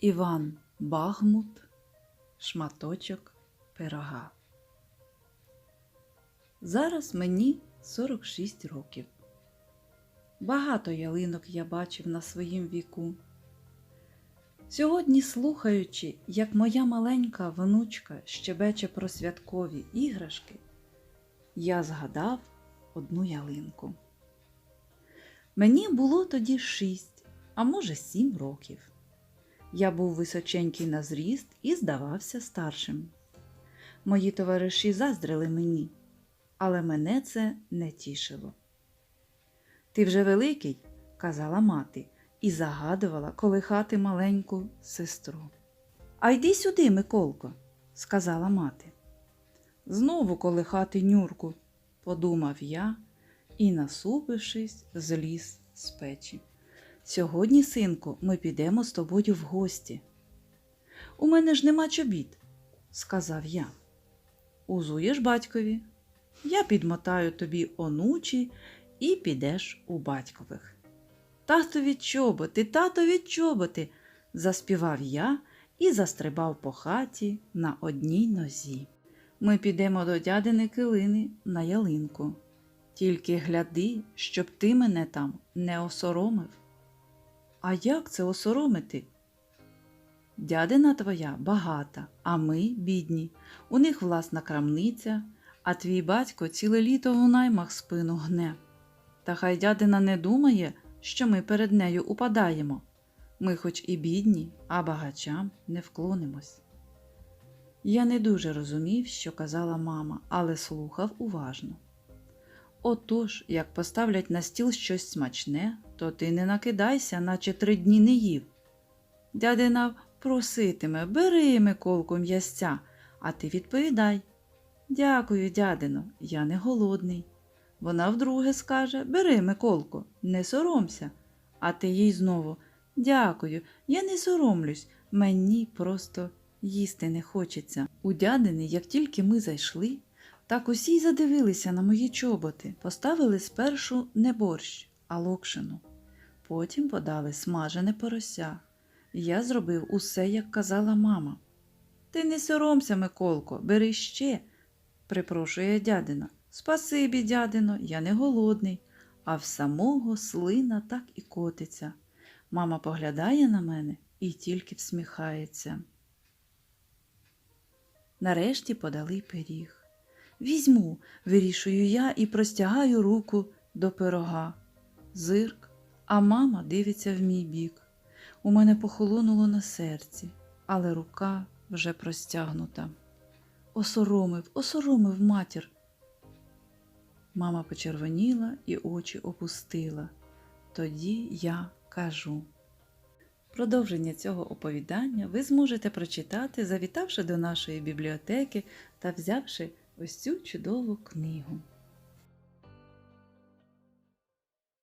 Іван Багмут, шматочок пирога. Зараз мені 46 років. Багато ялинок я бачив на своїм віку. Сьогодні, слухаючи, як моя маленька внучка щебече про святкові іграшки, я згадав одну ялинку. Мені було тоді шість, а може сім років. Я був височенький на зріст і здавався старшим. Мої товариші заздрили мені, але мене це не тішило. Ти вже великий, казала мати, і загадувала колихати маленьку сестру. А йди сюди, Миколко, сказала мати. Знову колихати нюрку, подумав я і, насупившись, зліз з печі. Сьогодні, синку, ми підемо з тобою в гості. У мене ж нема чобіт, сказав я. Узуєш батькові, я підмотаю тобі онучі і підеш у батькових. Татові чоботи, татові чоботи, заспівав я і застрибав по хаті на одній нозі. Ми підемо до дядини килини на ялинку. Тільки гляди, щоб ти мене там не осоромив. А як це осоромити? Дядина твоя багата, а ми бідні. У них власна крамниця, а твій батько ціле літо у наймах спину гне. Та хай дядина не думає, що ми перед нею упадаємо. Ми хоч і бідні, а багачам не вклонимось. Я не дуже розумів, що казала мама, але слухав уважно. Отож, як поставлять на стіл щось смачне, то ти не накидайся, наче три дні не їв. Дядина проситиме, бери Миколку м'ясця, а ти відповідай. Дякую, дядино, я не голодний. Вона вдруге скаже Бери, Миколко, не соромся. А ти їй знову Дякую, я не соромлюсь, мені просто їсти не хочеться. У дядини, як тільки ми зайшли, так усі задивилися на мої чоботи, поставили спершу не борщ, а локшину. Потім подали смажене порося. Я зробив усе, як казала мама. Ти не соромся, Миколко, бери ще, припрошує дядина. Спасибі, дядино, я не голодний, а в самого слина так і котиться. Мама поглядає на мене і тільки всміхається. Нарешті подали пиріг. Візьму, вирішую я і простягаю руку до пирога. Зирк, а мама дивиться в мій бік. У мене похолонуло на серці, але рука вже простягнута. Осоромив, осоромив матір. Мама почервоніла і очі опустила. Тоді я кажу. Продовження цього оповідання ви зможете прочитати, завітавши до нашої бібліотеки та взявши ось цю чудову книгу.